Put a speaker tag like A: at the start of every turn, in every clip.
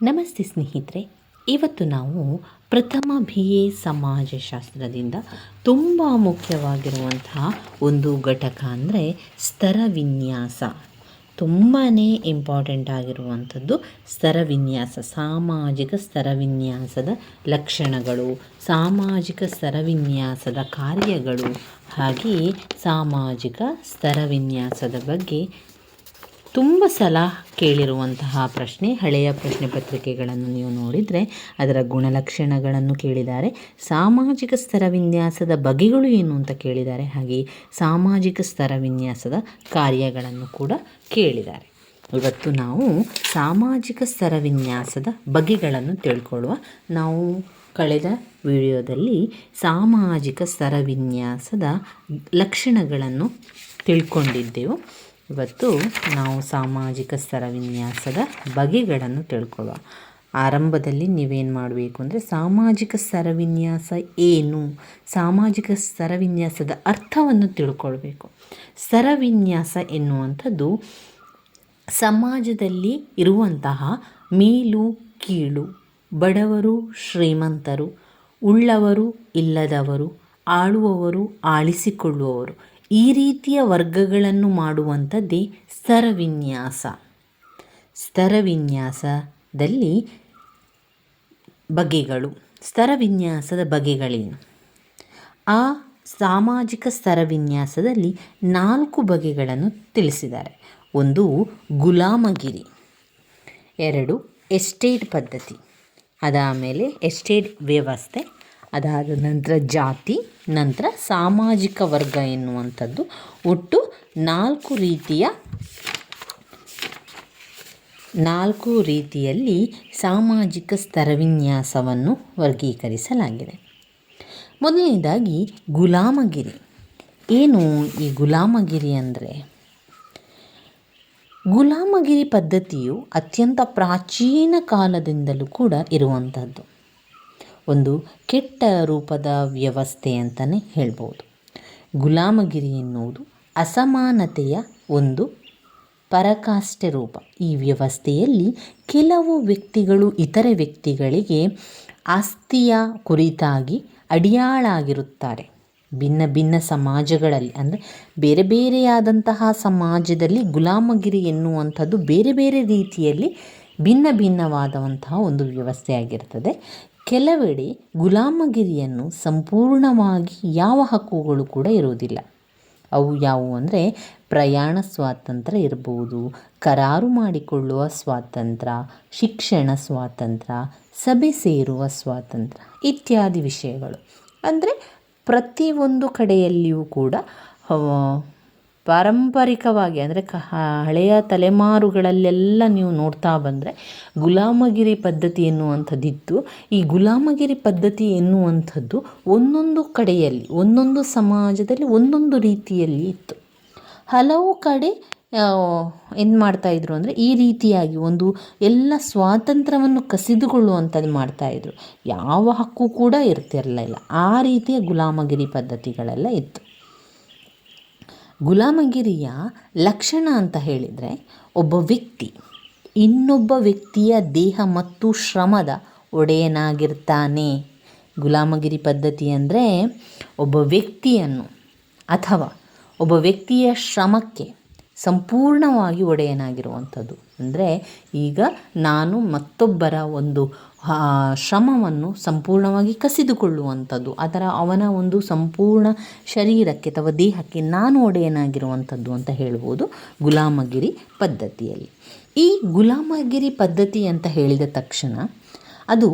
A: ನಮಸ್ತೆ ಸ್ನೇಹಿತರೆ, ಇವತ್ತು ನಾವು ಪ್ರಥಮ ಬಿ ಎ ಸಮಾಜಶಾಸ್ತ್ರದಿಂದ ತುಂಬ ಮುಖ್ಯವಾಗಿರುವಂತಹ ಒಂದು ಘಟಕ ಅಂದರೆ ಸ್ತರ ವಿನ್ಯಾಸ. ತುಂಬಾ ಇಂಪಾರ್ಟೆಂಟ್ ಆಗಿರುವಂಥದ್ದು ಸ್ತರ ವಿನ್ಯಾಸ, ಸಾಮಾಜಿಕ ಸ್ತರ ವಿನ್ಯಾಸದ ಲಕ್ಷಣಗಳು, ಸಾಮಾಜಿಕ ಸ್ತರ ವಿನ್ಯಾಸದ ಕಾರ್ಯಗಳು, ಹಾಗೆಯೇ ಸಾಮಾಜಿಕ ಸ್ತರ ವಿನ್ಯಾಸದ ಬಗ್ಗೆ ತುಂಬ ಸಲ ಕೇಳಿರುವಂತಹ ಪ್ರಶ್ನೆ, ಹಳೆಯ ಪ್ರಶ್ನೆ ಪತ್ರಿಕೆಗಳನ್ನು ನೀವು ನೋಡಿದರೆ ಅದರ ಗುಣಲಕ್ಷಣಗಳನ್ನು ಕೇಳಿದ್ದಾರೆ. ಸಾಮಾಜಿಕ ಸ್ತರ ವಿನ್ಯಾಸದ ಬಗೆಗಳು ಏನು ಅಂತ ಕೇಳಿದ್ದಾರೆ. ಹಾಗೆ ಸಾಮಾಜಿಕ ಸ್ತರ ವಿನ್ಯಾಸದ ಕಾರ್ಯಗಳನ್ನು ಕೂಡ ಕೇಳಿದ್ದಾರೆ. ಇವತ್ತು ನಾವು ಸಾಮಾಜಿಕ ಸ್ತರ ವಿನ್ಯಾಸದ ಬಗೆಗಳನ್ನು ತಿಳ್ಕೊಳ್ಳುವ. ನಾವು ಕಳೆದ ವಿಡಿಯೋದಲ್ಲಿ ಸಾಮಾಜಿಕ ಸ್ತರ ವಿನ್ಯಾಸದ ಲಕ್ಷಣಗಳನ್ನು ತಿಳ್ಕೊಂಡಿದ್ದೆವು. ಇವತ್ತು ನಾವು ಸಾಮಾಜಿಕ ಸ್ತರ ವಿನ್ಯಾಸದ ಬಗೆಗಳನ್ನು ತಿಳ್ಕೊಳ್ಳುವ. ಆರಂಭದಲ್ಲಿ ನೀವೇನು ಮಾಡಬೇಕು ಅಂದರೆ ಸಾಮಾಜಿಕ ಸ್ತರ ಏನು? ಸಾಮಾಜಿಕ ಸ್ತರ ಅರ್ಥವನ್ನು ತಿಳ್ಕೊಳ್ಬೇಕು. ಸ್ತರ ವಿನ್ಯಾಸ ಎನ್ನುವಂಥದ್ದು ಸಮಾಜದಲ್ಲಿ ಇರುವಂತಹ ಮೇಲು, ಕೀಳು, ಬಡವರು, ಶ್ರೀಮಂತರು, ಉಳ್ಳವರು, ಇಲ್ಲದವರು, ಆಳುವವರು, ಆಳಿಸಿಕೊಳ್ಳುವವರು ಈ ರೀತಿಯ ವರ್ಗಗಳನ್ನು ಮಾಡುವಂಥದ್ದೇ ಸ್ತರವಿನ್ಯಾಸ ಸ್ತರವಿನ್ಯಾಸದಲ್ಲಿ ಬಗೆಗಳು. ಸ್ತರವಿನ್ಯಾಸದ ಬಗೆಗಳೇನು? ಆ ಸಾಮಾಜಿಕ ಸ್ತರವಿನ್ಯಾಸದಲ್ಲಿ ನಾಲ್ಕು ಬಗೆಗಳನ್ನು ತಿಳಿಸಿದ್ದಾರೆ. ಒಂದು ಗುಲಾಮಗಿರಿ, ಎರಡು ಎಸ್ಟೇಟ್ ಪದ್ಧತಿ, ಅದಾದಮೇಲೆ ಎಸ್ಟೇಟ್ ವ್ಯವಸ್ಥೆ ಅದಾದ ನಂತರ ಜಾತಿ, ನಂತರ ಸಾಮಾಜಿಕ ವರ್ಗ ಎನ್ನುವಂಥದ್ದು. ಒಟ್ಟು ನಾಲ್ಕು ರೀತಿಯ, ನಾಲ್ಕು ರೀತಿಯಲ್ಲಿ ಸಾಮಾಜಿಕ ಸ್ತರವಿನ್ಯಾಸವನ್ನು ವರ್ಗೀಕರಿಸಲಾಗಿದೆ. ಮೊದಲನೇದಾಗಿ ಗುಲಾಮಗಿರಿ. ಏನು ಈ ಗುಲಾಮಗಿರಿ ಅಂದರೆ? ಗುಲಾಮಗಿರಿ ಪದ್ಧತಿಯು ಅತ್ಯಂತ ಪ್ರಾಚೀನ ಕಾಲದಿಂದಲೂ ಕೂಡ ಇರುವಂಥದ್ದು. ಒಂದು ಕೆಟ್ಟ ರೂಪದ ವ್ಯವಸ್ಥೆ ಅಂತಲೇ ಹೇಳ್ಬೋದು. ಗುಲಾಮಗಿರಿ ಎನ್ನುವುದು ಅಸಮಾನತೆಯ ಒಂದು ಪರಕಾಷ್ಠೆ ರೂಪ. ಈ ವ್ಯವಸ್ಥೆಯಲ್ಲಿ ಕೆಲವು ವ್ಯಕ್ತಿಗಳು ಇತರೆ ವ್ಯಕ್ತಿಗಳಿಗೆ ಆಸ್ತಿಯ ಕುರಿತಾಗಿ ಅಡಿಯಾಳಾಗಿರುತ್ತಾರೆ. ಭಿನ್ನ ಭಿನ್ನ ಸಮಾಜಗಳಲ್ಲಿ ಅಂದರೆ ಬೇರೆ ಬೇರೆಯಾದಂತಹ ಸಮಾಜದಲ್ಲಿ ಗುಲಾಮಗಿರಿ ಎನ್ನುವಂಥದ್ದು ಬೇರೆ ಬೇರೆ ರೀತಿಯಲ್ಲಿ ಭಿನ್ನ ಭಿನ್ನವಾದಂತಹ ಒಂದು ವ್ಯವಸ್ಥೆಯಾಗಿರ್ತದೆ. ಕೆಲವೆಡೆ ಗುಲಾಮಗಿರಿಯನ್ನು ಸಂಪೂರ್ಣವಾಗಿ ಯಾವ ಹಕ್ಕುಗಳು ಕೂಡ ಇರುವುದಿಲ್ಲ. ಅವು ಯಾವುವು ಅಂದರೆ ಪ್ರಯಾಣ ಸ್ವಾತಂತ್ರ್ಯ ಇರಬಹುದು, ಕರಾರು ಮಾಡಿಕೊಳ್ಳುವ ಸ್ವಾತಂತ್ರ್ಯ, ಶಿಕ್ಷಣ ಸ್ವಾತಂತ್ರ್ಯ, ಸಭೆ ಸೇರುವ ಸ್ವಾತಂತ್ರ್ಯ ಇತ್ಯಾದಿ ವಿಷಯಗಳು. ಅಂದರೆ ಪ್ರತಿಯೊಂದು ಕಡೆಯಲ್ಲಿಯೂ ಕೂಡ ಪಾರಂಪರಿಕವಾಗಿ ಅಂದರೆ ಕ ಹಳೆಯ ತಲೆಮಾರುಗಳಲ್ಲೆಲ್ಲ ನೀವು ನೋಡ್ತಾ ಬಂದರೆ ಗುಲಾಮಗಿರಿ ಪದ್ಧತಿ ಎನ್ನುವಂಥದ್ದಿತ್ತು. ಈ ಗುಲಾಮಗಿರಿ ಪದ್ಧತಿ ಎನ್ನುವಂಥದ್ದು ಒಂದೊಂದು ಕಡೆಯಲ್ಲಿ, ಒಂದೊಂದು ಸಮಾಜದಲ್ಲಿ ಒಂದೊಂದು ರೀತಿಯಲ್ಲಿ ಇತ್ತು. ಹಲವು ಕಡೆ ಏನು ಮಾಡ್ತಾಯಿದ್ರು ಅಂದರೆ ಈ ರೀತಿಯಾಗಿ ಒಂದು ಎಲ್ಲ ಸ್ವಾತಂತ್ರ್ಯವನ್ನು ಕಸಿದುಕೊಳ್ಳುವಂಥದ್ದು ಮಾಡ್ತಾಯಿದ್ರು ಯಾವ ಹಕ್ಕು ಕೂಡ ಇರ್ತಿರಲಿಲ್ಲ. ಆ ರೀತಿಯ ಗುಲಾಮಗಿರಿ ಪದ್ಧತಿಗಳೆಲ್ಲ ಇತ್ತು. ಗುಲಾಮಗಿರಿಯ ಲಕ್ಷಣ ಅಂತ ಹೇಳಿದರೆ ಒಬ್ಬ ವ್ಯಕ್ತಿ, ಇನ್ನೊಬ್ಬ ವ್ಯಕ್ತಿಯ ದೇಹ ಮತ್ತು ಶ್ರಮದ ಒಡೆಯನಾಗಿರ್ತಾನೆ. ಗುಲಾಮಗಿರಿ ಪದ್ಧತಿ ಅಂದರೆ ಒಬ್ಬ ವ್ಯಕ್ತಿಯನ್ನು ಅಥವಾ ಒಬ್ಬ ವ್ಯಕ್ತಿಯ ಶ್ರಮಕ್ಕೆ ಸಂಪೂರ್ಣವಾಗಿ ಒಡೆಯನಾಗಿರುವಂಥದ್ದು. ಅಂದರೆ ಈಗ ನಾನು ಮತ್ತೊಬ್ಬರ ಒಂದು ಶ್ರಮವನ್ನು ಸಂಪೂರ್ಣವಾಗಿ ಕಸಿದುಕೊಳ್ಳುವಂಥದ್ದು, ಅದರ ಅವನ ಒಂದು ಸಂಪೂರ್ಣ ಶರೀರಕ್ಕೆ ಅಥವಾ ದೇಹಕ್ಕೆ ನಾನು ಒಡೆಯನಾಗಿರುವಂಥದ್ದು ಅಂತ ಹೇಳ್ಬೋದು ಗುಲಾಮಗಿರಿ ಪದ್ಧತಿಯಲ್ಲಿ. ಈ ಗುಲಾಮಗಿರಿ ಪದ್ಧತಿ ಅಂತ ಹೇಳಿದ ತಕ್ಷಣ ಅದು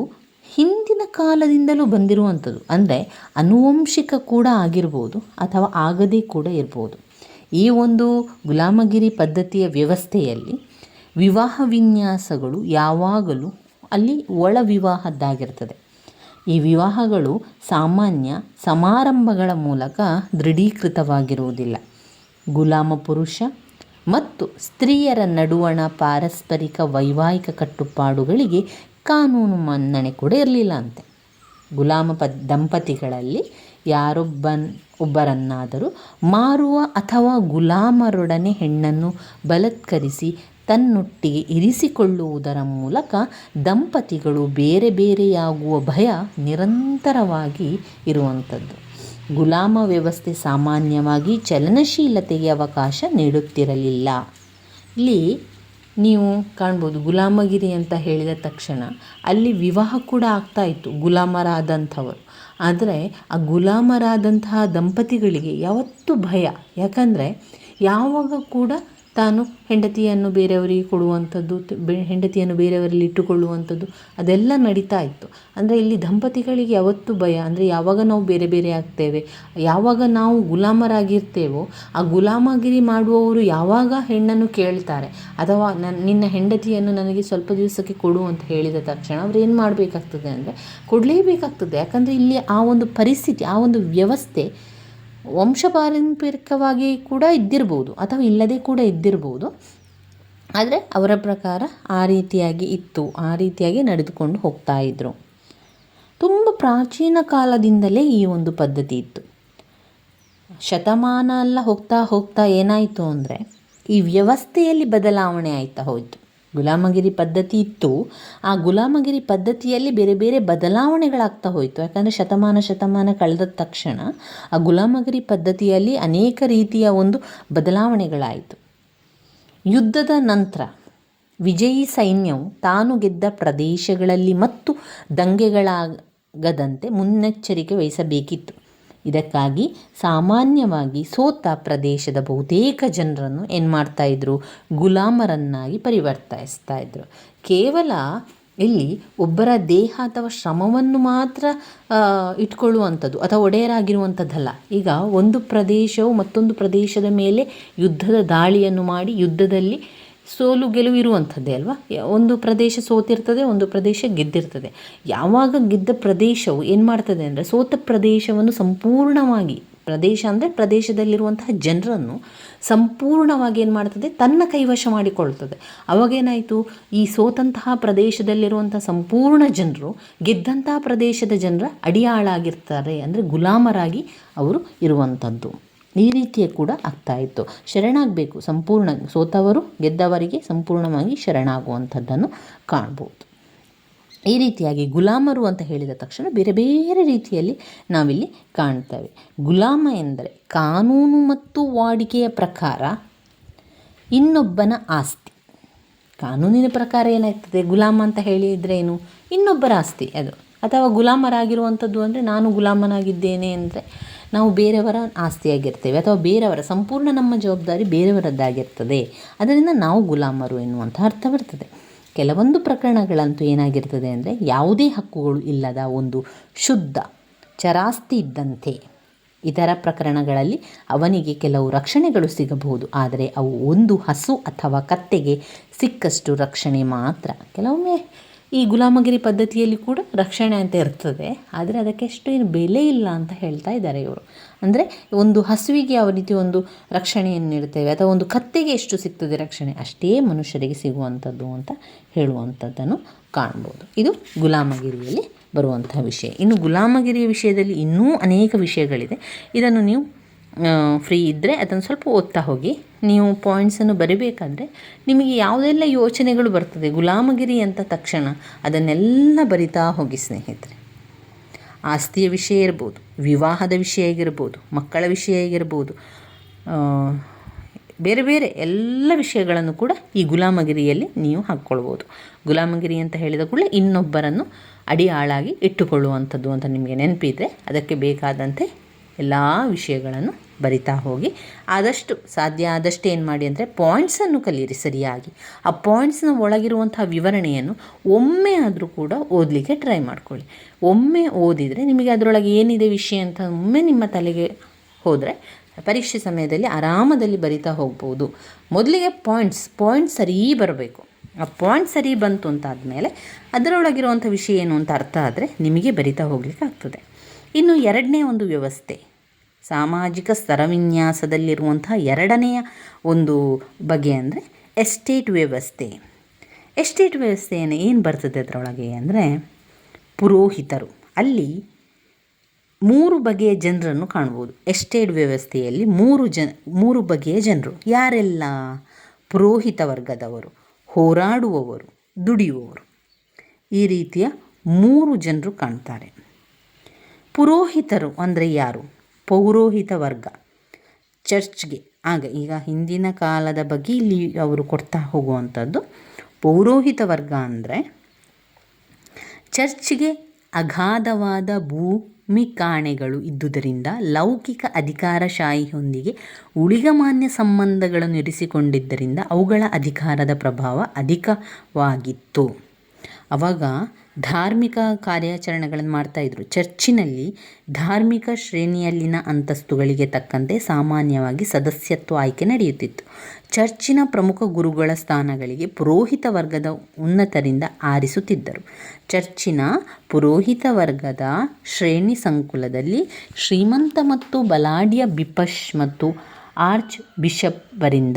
A: ಹಿಂದಿನ ಕಾಲದಿಂದಲೂ ಬಂದಿರುವಂಥದ್ದು, ಅಂದರೆ ಅನುವಂಶಿಕ ಕೂಡ ಆಗಿರ್ಬೋದು ಅಥವಾ ಆಗದೇ ಕೂಡ ಇರ್ಬೋದು. ಈ ಒಂದು ಗುಲಾಮಗಿರಿ ಪದ್ಧತಿಯ ವ್ಯವಸ್ಥೆಯಲ್ಲಿ ವಿವಾಹ ವಿನ್ಯಾಸಗಳು ಯಾವಾಗಲೂ ಅಲ್ಲಿ ಒಳ ವಿವಾಹದ್ದಾಗಿರ್ತದೆ. ಈ ವಿವಾಹಗಳು ಸಾಮಾನ್ಯ ಸಮಾರಂಭಗಳ ಮೂಲಕ ದೃಢೀಕೃತವಾಗಿರುವುದಿಲ್ಲ. ಗುಲಾಮ ಪುರುಷ ಮತ್ತು ಸ್ತ್ರೀಯರ ನಡುವಣ ಪಾರಸ್ಪರಿಕ ವೈವಾಹಿಕ ಕಟ್ಟುಪಾಡುಗಳಿಗೆ ಕಾನೂನು ಮನ್ನಣೆ ಕೂಡ ಇರಲಿಲ್ಲ ಅಂತೆ. ಗುಲಾಮ ಪ, ದಂಪತಿಗಳಲ್ಲಿ ಯಾರೊಬ್ಬನ್, ಒಬ್ಬರನ್ನಾದರೂ ಮಾರುವ ಅಥವಾ ಗುಲಾಮರೊಡನೆ ಹೆಣ್ಣನ್ನು ಬಲತ್ಕರಿಸಿ ತನ್ನೊಟ್ಟಿಗೆ ಇರಿಸಿಕೊಳ್ಳುವುದರ ಮೂಲಕ ದಂಪತಿಗಳು ಬೇರೆ ಬೇರೆಯಾಗುವ ಭಯ ನಿರಂತರವಾಗಿ ಇರುವಂಥದ್ದು. ಗುಲಾಮ ವ್ಯವಸ್ಥೆ ಸಾಮಾನ್ಯವಾಗಿ ಚಲನಶೀಲತೆಗೆ ಅವಕಾಶ ನೀಡುತ್ತಿರಲಿಲ್ಲ. ಇಲ್ಲಿ ನೀವು ಕಾಣ್ಬೋದು ಗುಲಾಮಗಿರಿ ಅಂತ ಹೇಳಿದ ತಕ್ಷಣ ಅಲ್ಲಿ ವಿವಾಹ ಕೂಡ ಆಗ್ತಾ ಇತ್ತು, ಗುಲಾಮರಾದಂಥವರು. ಆದರೆ ಆ ಗುಲಾಮರಾದಂತಹ ದಂಪತಿಗಳಿಗೆ ಯಾವತ್ತೂ ಭಯ. ಯಾಕಂದರೆ ಯಾವಾಗ ಕೂಡ ತಾನು ಹೆಂಡತಿಯನ್ನು ಬೇರೆಯವರಿಗೆ ಕೊಡುವಂಥದ್ದು ಹೆಂಡತಿಯನ್ನು ಬೇರೆಯವರಲ್ಲಿ ಇಟ್ಟುಕೊಳ್ಳುವಂಥದ್ದು, ಅದೆಲ್ಲ ನಡೀತಾ ಇತ್ತು. ಅಂದರೆ ಇಲ್ಲಿ ದಂಪತಿಗಳಿಗೆ ಯಾವತ್ತೂ ಭಯ. ಅಂದರೆ ಯಾವಾಗ ನಾವು ಬೇರೆ ಬೇರೆ ಆಗ್ತೇವೆ, ಯಾವಾಗ ನಾವು ಗುಲಾಮರಾಗಿರ್ತೇವೋ, ಆ ಗುಲಾಮಗಿರಿ ಮಾಡುವವರು ಯಾವಾಗ ಹೆಣ್ಣನ್ನು ಕೇಳ್ತಾರೆ, ಅಥವಾ ನನ್ನ ನಿನ್ನ ಹೆಂಡತಿಯನ್ನು ನನಗೆ ಸ್ವಲ್ಪ ದಿವಸಕ್ಕೆ ಕೊಡು ಅಂತ ಹೇಳಿದ ತಕ್ಷಣ ಅವ್ರು ಏನು ಮಾಡಬೇಕಾಗ್ತದೆ ಅಂದರೆ ಕೊಡಲೇಬೇಕಾಗ್ತದೆ. ಯಾಕಂದರೆ ಇಲ್ಲಿ ಆ ಒಂದು ಪರಿಸ್ಥಿತಿ, ಆ ಒಂದು ವ್ಯವಸ್ಥೆ ವಂಶ ಪಾರಂಪರಿಕವಾಗಿ ಕೂಡ ಇದ್ದಿರ್ಬೋದು ಅಥವಾ ಇಲ್ಲದೆ ಕೂಡ ಇದ್ದಿರ್ಬೋದು. ಆದರೆ ಅವರ ಪ್ರಕಾರ ಆ ರೀತಿಯಾಗಿ ಇತ್ತು, ಆ ರೀತಿಯಾಗಿ ನಡೆದುಕೊಂಡು ಹೋಗ್ತಾ ಇದ್ದರು ತುಂಬ ಪ್ರಾಚೀನ ಕಾಲದಿಂದಲೇ ಈ ಒಂದು ಪದ್ಧತಿ ಇತ್ತು. ಶತಮಾನ ಎಲ್ಲ ಹೋಗ್ತಾ ಹೋಗ್ತಾ ಏನಾಯಿತು ಅಂದರೆ ಈ ವ್ಯವಸ್ಥೆಯಲ್ಲಿ ಬದಲಾವಣೆ ಆಯ್ತಾ ಹೋಯಿತು. ಗುಲಾಮಗಿರಿ ಪದ್ಧತಿ ಇತ್ತು. ಆ ಗುಲಾಮಗಿರಿ ಪದ್ಧತಿಯಲ್ಲಿ ಬೇರೆ ಬೇರೆ ಬದಲಾವಣೆಗಳಾಗ್ತಾ ಹೋಯಿತು. ಯಾಕಂದರೆ ಶತಮಾನ ಶತಮಾನ ಕಳೆದ ತಕ್ಷಣ ಆ ಗುಲಾಮಗಿರಿ ಪದ್ಧತಿಯಲ್ಲಿ ಅನೇಕ ರೀತಿಯ ಒಂದು ಬದಲಾವಣೆಗಳಾಯಿತು. ಯುದ್ಧದ ನಂತರ ವಿಜಯಿ ಸೈನ್ಯವು ತಾನು ಗೆದ್ದ ಪ್ರದೇಶಗಳಲ್ಲಿ ಮತ್ತು ದಂಗೆಗಳಾಗದಂತೆ ಮುನ್ನೆಚ್ಚರಿಕೆ ವಹಿಸಬೇಕಿತ್ತು. ಇದಕ್ಕಾಗಿ ಸಾಮಾನ್ಯವಾಗಿ ಸೋತ ಪ್ರದೇಶದ ಬಹುತೇಕ ಜನರನ್ನು ಏನು ಇದ್ದರು ಗುಲಾಮರನ್ನಾಗಿ ಪರಿವರ್ತಿಸ್ತಾ ಇದ್ದರು ಕೇವಲ ಇಲ್ಲಿ ಒಬ್ಬರ ದೇಹ ಅಥವಾ ಶ್ರಮವನ್ನು ಮಾತ್ರ ಇಟ್ಕೊಳ್ಳುವಂಥದ್ದು ಅಥವಾ ಒಡೆಯರಾಗಿರುವಂಥದ್ದಲ್ಲ. ಈಗ ಒಂದು ಪ್ರದೇಶವು ಮತ್ತೊಂದು ಪ್ರದೇಶದ ಮೇಲೆ ಯುದ್ಧದ ದಾಳಿಯನ್ನು ಮಾಡಿ ಯುದ್ಧದಲ್ಲಿ ಸೋಲು ಗೆಲುವು ಇರುವಂಥದ್ದೇ ಅಲ್ವಾ? ಒಂದು ಪ್ರದೇಶ ಸೋತಿರ್ತದೆ, ಒಂದು ಪ್ರದೇಶ ಗೆದ್ದಿರ್ತದೆ. ಯಾವಾಗ ಗೆದ್ದ ಪ್ರದೇಶವು ಏನು ಮಾಡ್ತದೆ ಅಂದರೆ, ಸೋತ ಪ್ರದೇಶವನ್ನು ಸಂಪೂರ್ಣವಾಗಿ, ಪ್ರದೇಶ ಅಂದರೆ ಪ್ರದೇಶದಲ್ಲಿರುವಂತಹ ಜನರನ್ನು ಸಂಪೂರ್ಣವಾಗಿ ಏನು ಮಾಡ್ತದೆ? ತನ್ನ ಕೈವಶ ಮಾಡಿಕೊಳ್ತದೆ. ಅವಾಗೇನಾಯಿತು? ಈ ಸೋತಂತಹ ಪ್ರದೇಶದಲ್ಲಿರುವಂಥ ಸಂಪೂರ್ಣ ಜನರು, ಗೆದ್ದಂತಹ ಪ್ರದೇಶದ ಜನರ ಅಡಿಯಾಳಾಗಿರ್ತಾರೆ ಅಂದರೆ ಗುಲಾಮರಾಗಿ ಅವರು ಇರುವಂಥದ್ದು. ಈ ರೀತಿಯ ಕೂಡ ಆಗ್ತಾ ಇತ್ತು. ಶರಣಾಗಬೇಕು, ಸಂಪೂರ್ಣ ಸೋತವರು ಗೆದ್ದವರಿಗೆ ಸಂಪೂರ್ಣವಾಗಿ ಶರಣಾಗುವಂಥದ್ದನ್ನು ಕಾಣ್ಬೋದು. ಈ ರೀತಿಯಾಗಿ ಗುಲಾಮರು ಅಂತ ಹೇಳಿದ ತಕ್ಷಣ ಬೇರೆ ಬೇರೆ ರೀತಿಯಲ್ಲಿ ನಾವಿಲ್ಲಿ ಕಾಣ್ತೇವೆ. ಗುಲಾಮ ಎಂದರೆ ಕಾನೂನು ಮತ್ತು ವಾಡಿಕೆಯ ಪ್ರಕಾರ ಇನ್ನೊಬ್ಬನ ಆಸ್ತಿ. ಕಾನೂನಿನ ಪ್ರಕಾರ ಏನಾಗ್ತದೆ ಗುಲಾಮ ಅಂತ ಹೇಳಿದರೆ ಏನು? ಇನ್ನೊಬ್ಬರ ಆಸ್ತಿ ಅದು. ಅಥವಾ ಗುಲಾಮರಾಗಿರುವಂಥದ್ದು ಅಂದರೆ ನಾನು ಗುಲಾಮನಾಗಿದ್ದೇನೆ ಅಂದರೆ ನಾವು ಬೇರೆಯವರ ಆಸ್ತಿಯಾಗಿರ್ತೇವೆ ಅಥವಾ ಬೇರೆಯವರ ಸಂಪೂರ್ಣ ನಮ್ಮ ಜವಾಬ್ದಾರಿ ಬೇರೆಯವರದ್ದಾಗಿರ್ತದೆ. ಅದರಿಂದ ನಾವು ಗುಲಾಮರು ಎನ್ನುವಂಥ ಅರ್ಥ ಬರ್ತದೆ. ಕೆಲವೊಂದು ಪ್ರಕರಣಗಳಂತೂ ಏನಾಗಿರ್ತದೆ ಅಂದರೆ ಯಾವುದೇ ಹಕ್ಕುಗಳು ಇಲ್ಲದ ಒಂದು ಶುದ್ಧ ಚರಾಸ್ತಿ ಇದ್ದಂತೆ ಇತರ ಪ್ರಕರಣಗಳಲ್ಲಿ ಅವನಿಗೆ ಕೆಲವು ರಕ್ಷಣೆಗಳು ಸಿಗಬಹುದು. ಆದರೆ ಅವು ಒಂದು ಹಸು ಅಥವಾ ಕತ್ತೆಗೆ ಸಿಕ್ಕಷ್ಟು ರಕ್ಷಣೆ ಮಾತ್ರ. ಕೆಲವೊಮ್ಮೆ ಈ ಗುಲಾಮಗಿರಿ ಪದ್ಧತಿಯಲ್ಲಿ ಕೂಡ ರಕ್ಷಣೆ ಅಂತ ಇರ್ತದೆ. ಆದರೆ ಅದಕ್ಕೆ ಅಷ್ಟು ಏನು ಬೆಲೆ ಇಲ್ಲ ಅಂತ ಹೇಳ್ತಾ ಇದ್ದಾರೆ ಇವರು. ಅಂದರೆ ಒಂದು ಹಸುವಿಗೆ ಯಾವ ರೀತಿ ಒಂದು ರಕ್ಷಣೆಯನ್ನು ನೀಡ್ತೇವೆ ಅಥವಾ ಒಂದು ಕತ್ತೆಗೆ ಎಷ್ಟು ಸಿಗ್ತದೆ ರಕ್ಷಣೆ? ಅಷ್ಟೇ ಮನುಷ್ಯರಿಗೆ ಸಿಗುವಂಥದ್ದು ಅಂತ ಹೇಳುವಂಥದ್ದನ್ನು ಕಾಣ್ಬೋದು. ಇದು ಗುಲಾಮಗಿರಿಯಲ್ಲಿ ಬರುವಂತಹ ವಿಷಯ. ಇನ್ನು ಗುಲಾಮಗಿರಿಯ ವಿಷಯದಲ್ಲಿ ಇನ್ನೂ ಅನೇಕ ವಿಷಯಗಳಿದೆ. ಇದನ್ನು ನೀವು ಫ್ರೀ ಇದ್ದರೆ ಅದನ್ನು ಸ್ವಲ್ಪ ಓದ್ತಾ ಹೋಗಿ. ನೀವು ಪಾಯಿಂಟ್ಸನ್ನು ಬರಿಬೇಕಾದ್ರೆ ನಿಮಗೆ ಯಾವುದೆಲ್ಲ ಯೋಚನೆಗಳು ಬರ್ತದೆ, ಗುಲಾಮಗಿರಿ ಅಂತ ತಕ್ಷಣ ಅದನ್ನೆಲ್ಲ ಬರಿತಾ ಹೋಗಿ ಸ್ನೇಹಿತರೆ. ಆಸ್ತಿಯ ವಿಷಯ ಇರ್ಬೋದು, ವಿವಾಹದ ವಿಷಯ ಆಗಿರ್ಬೋದು, ಮಕ್ಕಳ ವಿಷಯ ಆಗಿರ್ಬೋದು ಬೇರೆ ಬೇರೆ ಎಲ್ಲ ವಿಷಯಗಳನ್ನು ಕೂಡ ಈ ಗುಲಾಮಗಿರಿಯಲ್ಲಿ ನೀವು ಹಾಕ್ಕೊಳ್ಬೋದು. ಗುಲಾಮಗಿರಿ ಅಂತ ಹೇಳಿದ ಕೂಡಲೇ ಇನ್ನೊಬ್ಬರನ್ನು ಅಡಿ ಆಳಾಗಿ ಇಟ್ಟುಕೊಳ್ಳುವಂಥದ್ದು ಅಂತ ನಿಮಗೆ ನೆನಪಿದ್ರೆ ಅದಕ್ಕೆ ಬೇಕಾದಂತೆ ಎಲ್ಲ ವಿಷಯಗಳನ್ನು ಬರಿತಾ ಹೋಗಿ ಆದಷ್ಟು ಸಾಧ್ಯ ಆದಷ್ಟು ಏನು ಮಾಡಿ ಅಂದರೆ ಪಾಯಿಂಟ್ಸನ್ನು ಕಲಿಯಿರಿ ಸರಿಯಾಗಿ. ಆ ಪಾಯಿಂಟ್ಸ್ನ ಒಳಗಿರುವಂಥ ವಿವರಣೆಯನ್ನು ಒಮ್ಮೆ ಆದರೂ ಕೂಡ ಓದಲಿಕ್ಕೆ ಟ್ರೈ ಮಾಡ್ಕೊಳ್ಳಿ. ಒಮ್ಮೆ ಓದಿದರೆ ನಿಮಗೆ ಅದರೊಳಗೆ ಏನಿದೆ ವಿಷಯ ಅಂತ ಒಮ್ಮೆ ನಿಮ್ಮ ತಲೆಗೆ ಹೋದರೆ ಪರೀಕ್ಷೆ ಸಮಯದಲ್ಲಿ ಆರಾಮದಲ್ಲಿ ಬರಿತಾ ಹೋಗ್ಬೋದು. ಮೊದಲಿಗೆ ಪಾಯಿಂಟ್ಸ್ ಪಾಯಿಂಟ್ಸ್ ಸರಿ ಬರಬೇಕು. ಆ ಪಾಯಿಂಟ್ ಸರಿ ಬಂತು ಅಂತಾದಮೇಲೆ ಅದರೊಳಗಿರುವಂಥ ವಿಷಯ ಏನು ಅಂತ ಅರ್ಥ ಆದರೆ ನಿಮಗೆ ಬರಿತಾ ಹೋಗ್ಲಿಕ್ಕೆ ಆಗ್ತದೆ. ಇನ್ನು ಎರಡನೇ ಒಂದು ವ್ಯವಸ್ಥೆ. ಸಾಮಾಜಿಕ ಸ್ತರವಿನ್ಯಾಸದಲ್ಲಿರುವಂಥ ಎರಡನೆಯ ಒಂದು ಬಗೆ ಅಂದರೆ ಎಸ್ಟೇಟ್ ವ್ಯವಸ್ಥೆ. ಎಸ್ಟೇಟ್ ವ್ಯವಸ್ಥೆಯನ್ನು ಏನು ಬರ್ತದೆ ಅದರೊಳಗೆ ಅಂದರೆ ಪುರೋಹಿತರು. ಅಲ್ಲಿ ಮೂರು ಬಗೆಯ ಜನರನ್ನು ಕಾಣ್ಬೋದು. ಎಸ್ಟೇಟ್ ವ್ಯವಸ್ಥೆಯಲ್ಲಿ ಮೂರು ಜನ ಮೂರು ಬಗೆಯ ಜನರು. ಯಾರೆಲ್ಲ? ಪುರೋಹಿತ ವರ್ಗದವರು, ಹೋರಾಡುವವರು, ದುಡಿಯುವವರು. ಈ ರೀತಿಯ ಮೂರು ಜನರು ಕಾಣ್ತಾರೆ. ಪುರೋಹಿತರು ಅಂದರೆ ಯಾರು? ಪೌರೋಹಿತ ವರ್ಗ ಚರ್ಚ್ಗೆ. ಆಗ ಈಗ ಹಿಂದಿನ ಕಾಲದ ಬಗ್ಗೆ ಇಲ್ಲಿ ಅವರು ಕೊಡ್ತಾ ಹೋಗುವಂಥದ್ದು ಪೌರೋಹಿತ ವರ್ಗ ಅಂದರೆ ಚರ್ಚ್ಗೆ ಅಗಾಧವಾದ ಭೂಮಿ ಕಾಣೆಗಳು ಇದ್ದುದರಿಂದ ಲೌಕಿಕ ಅಧಿಕಾರಶಾಹಿಯೊಂದಿಗೆ ಉಳಿಗಮಾನ್ಯ ಸಂಬಂಧಗಳನ್ನು ಇರಿಸಿಕೊಂಡಿದ್ದರಿಂದ ಅವುಗಳ ಅಧಿಕಾರದ ಪ್ರಭಾವ ಅಧಿಕವಾಗಿತ್ತು. ಅವಾಗ ಧಾರ್ಮಿಕ ಕಾರ್ಯಾಚರಣೆಗಳನ್ನು ಮಾಡ್ತಾಯಿದ್ರು ಚರ್ಚಿನಲ್ಲಿ ಧಾರ್ಮಿಕ ಶ್ರೇಣಿಯಲ್ಲಿನ ಅಂತಸ್ತುಗಳಿಗೆ ತಕ್ಕಂತೆ ಸಾಮಾನ್ಯವಾಗಿ ಸದಸ್ಯತ್ವ ಆಯ್ಕೆ ನಡೆಯುತ್ತಿತ್ತು. ಚರ್ಚಿನ ಪ್ರಮುಖ ಗುರುಗಳ ಸ್ಥಾನಗಳಿಗೆ ಪುರೋಹಿತ ವರ್ಗದ ಉನ್ನತರಿಂದ ಆರಿಸುತ್ತಿದ್ದರು. ಚರ್ಚಿನ ಪುರೋಹಿತ ವರ್ಗದ ಶ್ರೇಣಿ ಸಂಕುಲದಲ್ಲಿ ಶ್ರೀಮಂತ ಮತ್ತು ಬಲಾಢ್ಯ ಬಿಪಶ್ ಮತ್ತು ಆರ್ಚ್ ಬಿಷಪ್ವರಿಂದ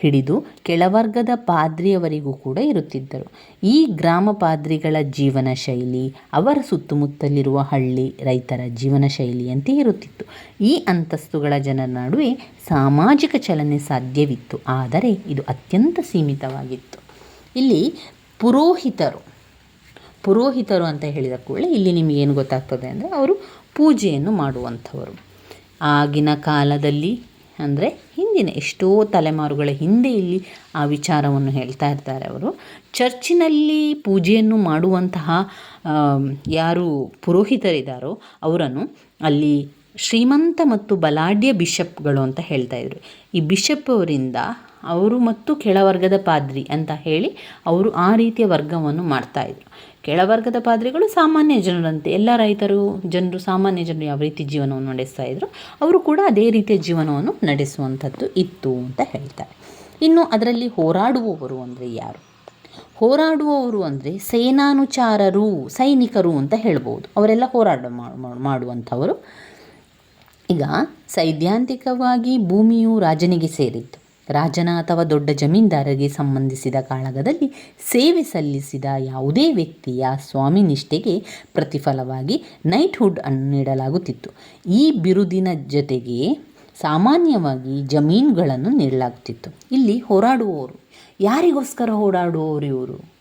A: ಹಿಡಿದು ಕೆಳವರ್ಗದ ಪಾದ್ರಿಯವರಿಗೂ ಕೂಡ ಇರುತ್ತಿದ್ದರು. ಈ ಗ್ರಾಮ ಪಾದ್ರಿಗಳ ಜೀವನ ಶೈಲಿ, ಅವರ ಸುತ್ತಮುತ್ತಲಿರುವ ಹಳ್ಳಿ ರೈತರ ಜೀವನ ಶೈಲಿಯಂತೆ ಇರುತ್ತಿತ್ತು. ಈ ಅಂತಸ್ತುಗಳ ಜನರ ನಡುವೆ ಸಾಮಾಜಿಕ ಚಲನೆ ಸಾಧ್ಯವಿತ್ತು, ಆದರೆ ಇದು ಅತ್ಯಂತ ಸೀಮಿತವಾಗಿತ್ತು. ಇಲ್ಲಿ ಪುರೋಹಿತರು ಪುರೋಹಿತರು ಅಂತ ಹೇಳಿದ ಕೂಡಲೇ ಇಲ್ಲಿ ನಿಮಗೇನು ಗೊತ್ತಾಗ್ತದೆ ಅಂದರೆ ಅವರು ಪೂಜೆಯನ್ನು ಮಾಡುವಂಥವರು. ಆಗಿನ ಕಾಲದಲ್ಲಿ ಅಂದರೆ ಹಿಂದಿನ ಎಷ್ಟೋ ತಲೆಮಾರುಗಳ ಹಿಂದೆ ಇಲ್ಲಿ ಆ ವಿಚಾರವನ್ನು ಹೇಳ್ತಾ ಇರ್ತಾರೆ ಅವರು. ಚರ್ಚಿನಲ್ಲಿ ಪೂಜೆಯನ್ನು ಮಾಡುವಂತಹ ಯಾರು ಪುರೋಹಿತರಿದ್ದಾರೋ ಅವರನ್ನು ಅಲ್ಲಿ ಶ್ರೀಮಂತ ಮತ್ತು ಬಲಾಢ್ಯ ಬಿಷಪ್ಗಳು ಅಂತ ಹೇಳ್ತಾ ಇದ್ರು. ಈ ಬಿಷಪ್ ಅವರಿಂದ ಅವರು ಮತ್ತು ಕೆಳವರ್ಗದ ಪಾದ್ರಿ ಅಂತ ಹೇಳಿ ಅವರು ಆ ರೀತಿಯ ವರ್ಗವನ್ನು ಮಾಡ್ತಾಯಿದ್ರು ಕೆಳವರ್ಗದ ಪಾದ್ರಿಗಳು ಸಾಮಾನ್ಯ ಜನರಂತೆ. ಎಲ್ಲ ರೈತರು, ಜನರು ಸಾಮಾನ್ಯ ಜನರು ಯಾವ ರೀತಿ ಜೀವನವನ್ನು ನಡೆಸ್ತಾ ಇದ್ರು, ಅವರು ಕೂಡ ಅದೇ ರೀತಿಯ ಜೀವನವನ್ನು ನಡೆಸುವಂಥದ್ದು ಇತ್ತು ಅಂತ ಹೇಳ್ತಾರೆ. ಇನ್ನು ಅದರಲ್ಲಿ ಹೋರಾಡುವವರು ಅಂದರೆ ಯಾರು? ಹೋರಾಡುವವರು ಅಂದರೆ ಸೇನಾನುಚಾರರು, ಸೈನಿಕರು ಅಂತ ಹೇಳ್ಬೋದು. ಅವರೆಲ್ಲ ಹೋರಾಟ ಮಾಡುವಂಥವರು. ಈಗ ಸೈದ್ಧಾಂತಿಕವಾಗಿ ಭೂಮಿಯು ರಾಜನಿಗೆ ಸೇರಿತ್ತು. ರಾಜನ ಅಥವಾ ದೊಡ್ಡ ಜಮೀನ್ದಾರರಿಗೆ ಸಂಬಂಧಿಸಿದ ಕಾಳಗದಲ್ಲಿ ಸೇವೆ ಸಲ್ಲಿಸಿದ ಯಾವುದೇ ವ್ಯಕ್ತಿಯ ಸ್ವಾಮಿನಿಷ್ಠೆಗೆ ಪ್ರತಿಫಲವಾಗಿ ನೈಟ್ಹುಡ್ ಅನ್ನು ನೀಡಲಾಗುತ್ತಿತ್ತು. ಈ ಬಿರುದಿನ ಜೊತೆಗೆ ಸಾಮಾನ್ಯವಾಗಿ ಜಮೀನುಗಳನ್ನು ನೀಡಲಾಗುತ್ತಿತ್ತು. ಇಲ್ಲಿ ಹೋರಾಡುವವರು, ಯಾರಿಗೋಸ್ಕರ ಹೋರಾಡುವವರು ಇವರು?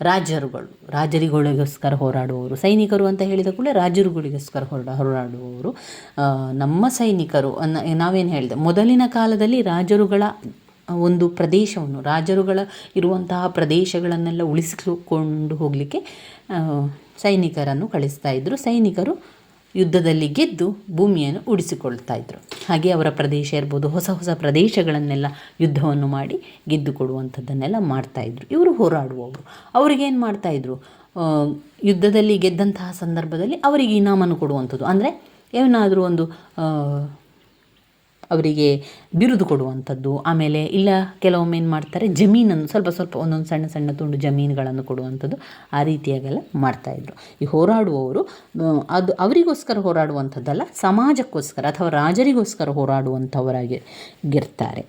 A: ರಾಜರುಗಳು ರಾಜರುಗಳಿಗೋಸ್ಕರ ಹೋರಾಡುವವರು. ಸೈನಿಕರು ಅಂತ ಹೇಳಿದ ಕೂಡಲೇ ರಾಜರುಗಳಿಗೋಸ್ಕರ ಹೊರಡ, ಹೋರಾಡುವವರು. ನಮ್ಮ ಸೈನಿಕರು ನಾವೇನು ಹೇಳಿದೆ, ಮೊದಲಿನ ಕಾಲದಲ್ಲಿ ರಾಜರುಗಳ ಒಂದು ಪ್ರದೇಶವನ್ನು, ರಾಜರುಗಳ ಇರುವಂತಹ ಪ್ರದೇಶಗಳನ್ನೆಲ್ಲ ಉಳಿಸಿಕೊಂಡು ಹೋಗಲಿಕ್ಕೆ ಸೈನಿಕರನ್ನು ಕಳಿಸ್ತಾ ಇದ್ದರು ಸೈನಿಕರು ಯುದ್ಧದಲ್ಲಿ ಗೆದ್ದು ಭೂಮಿಯನ್ನು ಉಳಿಸಿಕೊಳ್ತಾ ಇದ್ದರು ಹಾಗೆ ಅವರ ಪ್ರದೇಶ ಇರ್ಬೋದು, ಹೊಸ ಹೊಸ ಪ್ರದೇಶಗಳನ್ನೆಲ್ಲ ಯುದ್ಧವನ್ನು ಮಾಡಿ ಗೆದ್ದು ಕೊಡುವಂಥದ್ದನ್ನೆಲ್ಲ ಮಾಡ್ತಾಯಿದ್ರು ಇವರು ಹೋರಾಡುವವರು. ಅವ್ರಿಗೇನು ಮಾಡ್ತಾಯಿದ್ರು ಯುದ್ಧದಲ್ಲಿ ಗೆದ್ದಂತಹ ಸಂದರ್ಭದಲ್ಲಿ ಅವರಿಗೆ ಇನಾಮನ್ನು ಕೊಡುವಂಥದ್ದು. ಅಂದರೆ ಏನಾದರೂ ಒಂದು ಅವರಿಗೆ ಬಿರುದು ಕೊಡುವಂಥದ್ದು. ಆಮೇಲೆ ಇಲ್ಲ, ಕೆಲವೊಮ್ಮೆ ಏನು ಮಾಡ್ತಾರೆ, ಜಮೀನನ್ನು ಸ್ವಲ್ಪ ಸ್ವಲ್ಪ ಒಂದೊಂದು ಸಣ್ಣ ಸಣ್ಣ ತುಂಡು ಜಮೀನುಗಳನ್ನು ಕೊಡುವಂಥದ್ದು ಆ ರೀತಿಯಾಗೆಲ್ಲ ಮಾಡ್ತಾಯಿದ್ರು ಈ ಹೋರಾಡುವವರು ಅದು ಅವರಿಗೋಸ್ಕರ ಹೋರಾಡುವಂಥದ್ದಲ್ಲ, ಸಮಾಜಕ್ಕೋಸ್ಕರ ಅಥವಾ ರಾಜರಿಗೋಸ್ಕರ ಹೋರಾಡುವಂಥವರಾಗಿ ಗಿರ್ತಾರೆ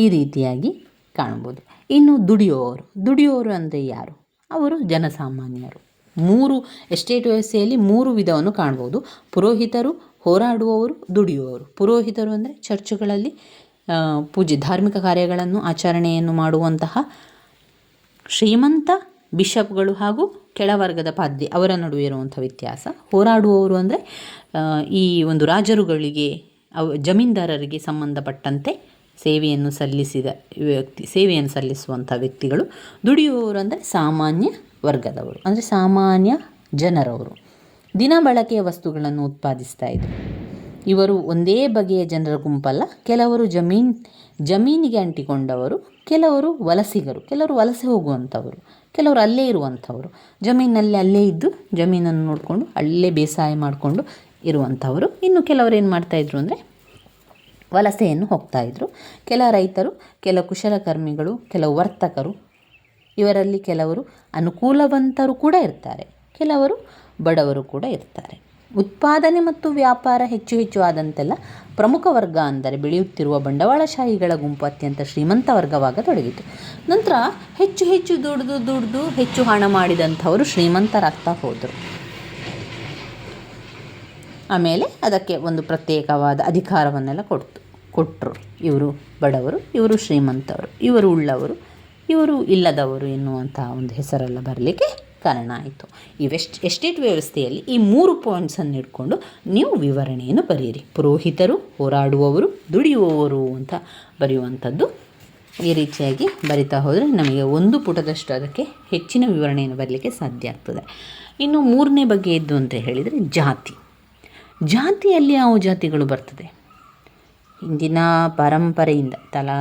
A: ಈ ರೀತಿಯಾಗಿ ಕಾಣ್ಬೋದು. ಇನ್ನು ದುಡಿಯುವವರು ದುಡಿಯುವವರು ಅಂದರೆ ಯಾರು? ಅವರು ಜನಸಾಮಾನ್ಯರು. ಮೂರು, ಎಸ್ಟೇಟ್ ವ್ಯವಸ್ಥೆಯಲ್ಲಿ ಮೂರು ವಿಧವನ್ನು ಕಾಣ್ಬೋದು. ಪುರೋಹಿತರು ಹೋರಾಡುವವರು, ದುಡಿಯುವವರು. ಪುರೋಹಿತರು ಅಂದರೆ ಚರ್ಚುಗಳಲ್ಲಿ ಪೂಜೆ, ಧಾರ್ಮಿಕ ಕಾರ್ಯಗಳನ್ನು, ಆಚರಣೆಯನ್ನು ಮಾಡುವಂತಹ ಶ್ರೀಮಂತ ಬಿಷಪ್ಗಳು ಹಾಗೂ ಕೆಳವರ್ಗದ ಪಾದ್ಯ ಅವರ ನಡುವೆ ಇರುವಂಥ ವ್ಯತ್ಯಾಸ. ಹೋರಾಡುವವರು ಅಂದರೆ ಈ ಒಂದು ರಾಜರುಗಳಿಗೆ, ಅವ, ಜಮೀನ್ದಾರರಿಗೆ ಸಂಬಂಧಪಟ್ಟಂತೆ ಸೇವೆಯನ್ನು ಸಲ್ಲಿಸಿದ ವ್ಯಕ್ತಿ, ಸೇವೆಯನ್ನು ಸಲ್ಲಿಸುವಂಥ ವ್ಯಕ್ತಿಗಳು. ದುಡಿಯುವವರು ಅಂದರೆ ಸಾಮಾನ್ಯ ವರ್ಗದವರು, ಅಂದರೆ ಸಾಮಾನ್ಯ ಜನರವರು. ದಿನ ಬಳಕೆಯ ವಸ್ತುಗಳನ್ನು ಉತ್ಪಾದಿಸ್ತಾ ಇದ್ರು. ಇವರು ಒಂದೇ ಬಗೆಯ ಜನರ ಗುಂಪಲ್ಲ, ಕೆಲವರು ಜಮೀನ್, ಜಮೀನಿಗೆ ಅಂಟಿಕೊಂಡವರು, ಕೆಲವರು ವಲಸಿಗರು, ಕೆಲವರು ವಲಸೆ ಹೋಗುವಂಥವರು, ಕೆಲವರು ಅಲ್ಲೇ ಇರುವಂಥವರು. ಜಮೀನಲ್ಲಿ ಅಲ್ಲೇ ಇದ್ದು ಜಮೀನನ್ನು ನೋಡಿಕೊಂಡು ಅಲ್ಲೇ ಬೇಸಾಯ ಮಾಡಿಕೊಂಡು ಇರುವಂಥವರು. ಇನ್ನು ಕೆಲವರು ಏನು ಮಾಡ್ತಾಯಿದ್ರು ಅಂದರೆ ವಲಸೆಯನ್ನು ಹೋಗ್ತಾಯಿದ್ರು ಕೆಲ ರೈತರು, ಕೆಲ ಕುಶಲಕರ್ಮಿಗಳು ಕೆಲವು ವರ್ತಕರು, ಇವರಲ್ಲಿ ಕೆಲವರು ಅನುಕೂಲವಂತರು ಕೂಡ ಇರ್ತಾರೆ. ಕೆಲವರು ಬಡವರು ಕೂಡ ಇರ್ತಾರೆ. ಉತ್ಪಾದನೆ ಮತ್ತು ವ್ಯಾಪಾರ ಹೆಚ್ಚು ಹೆಚ್ಚು ಆದಂತೆಲ್ಲ ಪ್ರಮುಖ ವರ್ಗ ಅಂದರೆ ಬೆಳೆಯುತ್ತಿರುವ ಬಂಡವಾಳಶಾಹಿಗಳ ಗುಂಪು ಅತ್ಯಂತ ಶ್ರೀಮಂತ ವರ್ಗವಾಗತೊಡಗಿತು ನಂತರ ಹೆಚ್ಚು ಹೆಚ್ಚು ದುಡಿದು ದುಡಿದು ಹೆಚ್ಚು ಹಣ ಮಾಡಿದಂಥವರು ಶ್ರೀಮಂತರಾಗ್ತಾ ಹೋದರು. ಆಮೇಲೆ ಅದಕ್ಕೆ ಒಂದು ಪ್ರತ್ಯೇಕವಾದ ಅಧಿಕಾರವನ್ನೆಲ್ಲ ಕೊಡ್ತು. ಕೊಟ್ಟರು ಇವರು ಬಡವರು, ಇವರು ಶ್ರೀಮಂತವರು ಇವರು ಉಳ್ಳವರು, ಇವರು ಇಲ್ಲದವರು ಎನ್ನುವಂಥ ಒಂದು ಹೆಸರೆಲ್ಲ ಬರಲಿಕ್ಕೆ ಕಾರಣ ಆಯಿತು. ಈ ವೆಸ್ಟ್ ಎಸ್ಟೇಟ್ ವ್ಯವಸ್ಥೆಯಲ್ಲಿ ಈ ಮೂರು ಪಾಯಿಂಟ್ಸನ್ನು ಇಟ್ಕೊಂಡು ನೀವು ವಿವರಣೆಯನ್ನು ಬರೆಯಿರಿ. ಪುರೋಹಿತರು, ಹೋರಾಡುವವರು, ದುಡಿಯುವವರು ಅಂತ ಬರೆಯುವಂಥದ್ದು ಈ ರೀತಿಯಾಗಿ ಬರಿತಾ ಹೋದರೆ ನಮಗೆ ಒಂದು ಪುಟದಷ್ಟು ಅದಕ್ಕೆ ಹೆಚ್ಚಿನ ವಿವರಣೆಯನ್ನು ಬರಲಿಕ್ಕೆ ಸಾಧ್ಯ ಆಗ್ತದೆ. ಇನ್ನು ಮೂರನೇ ಬಗ್ಗೆ ಇದ್ದು ಅಂತ ಹೇಳಿದರೆ ಜಾತಿ. ಜಾತಿಯಲ್ಲಿ ಯಾವ ಜಾತಿಗಳು ಬರ್ತದೆ? ಹಿಂದಿನ ಪರಂಪರೆಯಿಂದ ತಲಾ,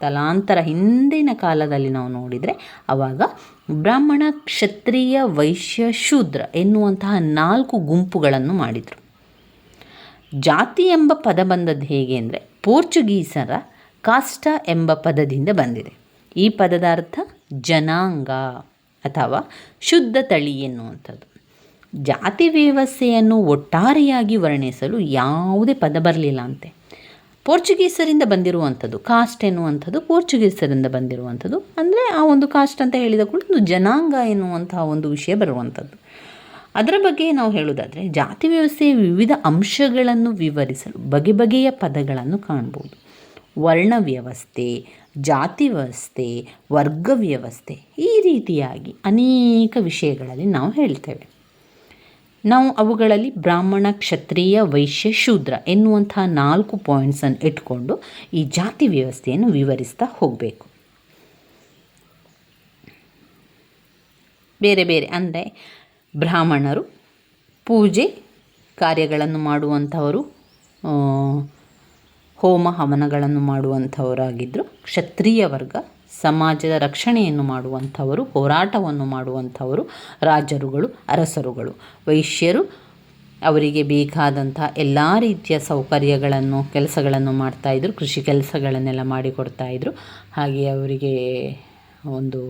A: ತಲಾಂತರ ಹಿಂದಿನ ಕಾಲದಲ್ಲಿ ನಾವು ನೋಡಿದರೆ ಆವಾಗ ಬ್ರಾಹ್ಮಣ ಕ್ಷತ್ರಿಯ ವೈಶ್ಯ ಶೂದ್ರ ಎನ್ನುವಂತಹ ನಾಲ್ಕು ಗುಂಪುಗಳನ್ನು ಮಾಡಿದರು. ಜಾತಿ ಎಂಬ ಪದ ಬಂದದ್ದು ಹೇಗೆ ಅಂದರೆ ಪೋರ್ಚುಗೀಸರ ಕಾಸ್ಟ ಎಂಬ ಪದದಿಂದ ಬಂದಿದೆ. ಈ ಪದದ ಅರ್ಥ ಜನಾಂಗ ಅಥವಾ ಶುದ್ಧ ತಳಿ ಎನ್ನುವಂಥದ್ದು. ಜಾತಿ ವ್ಯವಸ್ಥೆಯನ್ನು ಒಟ್ಟಾರೆಯಾಗಿ ವರ್ಣಿಸಲು ಯಾವುದೇ ಪದ ಬರಲಿಲ್ಲ ಅಂತೆ. ಪೋರ್ಚುಗೀಸರಿಂದ ಬಂದಿರುವಂಥದ್ದು, ಕಾಸ್ಟ್ ಎನ್ನುವಂಥದ್ದು ಪೋರ್ಚುಗೀಸರಿಂದ ಬಂದಿರುವಂಥದ್ದು. ಅಂದರೆ ಆ ಒಂದು ಕಾಸ್ಟ್ ಅಂತ ಹೇಳಿದ ಕೂಡ ಒಂದು ಜನಾಂಗ ಎನ್ನುವಂತಹ ಒಂದು ವಿಷಯ ಬರುವಂಥದ್ದು. ಅದರ ಬಗ್ಗೆ ನಾವು ಹೇಳೋದಾದರೆ ಜಾತಿ ವ್ಯವಸ್ಥೆಯ ವಿವಿಧ ಅಂಶಗಳನ್ನು ವಿವರಿಸಲು, ಬಗೆ ಬಗೆಯ ಪದಗಳನ್ನು ಕಾಣ್ಬೋದು. ವರ್ಣ ವ್ಯವಸ್ಥೆ, ಜಾತಿ ವ್ಯವಸ್ಥೆ, ವರ್ಗ ವ್ಯವಸ್ಥೆ ಈ ರೀತಿಯಾಗಿ ಅನೇಕ ವಿಷಯಗಳಲ್ಲಿ ನಾವು ಹೇಳ್ತೇವೆ. ನಾವು ಅವುಗಳಲ್ಲಿ ಬ್ರಾಹ್ಮಣ, ಕ್ಷತ್ರಿಯ, ವೈಶ್ಯ, ಶೂದ್ರ ಎನ್ನುವಂತಹ ನಾಲ್ಕು ಪಾಯಿಂಟ್ಸನ್ನು ಇಟ್ಕೊಂಡು ಈ ಜಾತಿ ವ್ಯವಸ್ಥೆಯನ್ನು ವಿವರಿಸ್ತಾ ಹೋಗಬೇಕು. ಬೇರೆ ಬೇರೆ ಅಂದರೆ ಬ್ರಾಹ್ಮಣರು ಪೂಜೆ ಕಾರ್ಯಗಳನ್ನು ಮಾಡುವಂಥವರು ಹೋಮ ಹವನಗಳನ್ನು ಮಾಡುವಂಥವರಾಗಿದ್ದರು ಕ್ಷತ್ರಿಯ ವರ್ಗ ಸಮಾಜದ ರಕ್ಷಣೆಯನ್ನು ಮಾಡುವಂಥವರು, ಹೋರಾಟವನ್ನು ಮಾಡುವಂಥವರು, ರಾಜರುಗಳು, ಅರಸರುಗಳು. ವೈಶ್ಯರು ಅವರಿಗೆ ಬೇಕಾದಂಥ ಎಲ್ಲ ರೀತಿಯ ಸೌಕರ್ಯಗಳನ್ನು, ಕೆಲಸಗಳನ್ನು ಮಾಡ್ತಾಯಿದ್ರು ಕೃಷಿ ಕೆಲಸಗಳನ್ನೆಲ್ಲ ಮಾಡಿಕೊಡ್ತಾಯಿದ್ರು ಹಾಗೆ ಅವರಿಗೆ ಒಂದು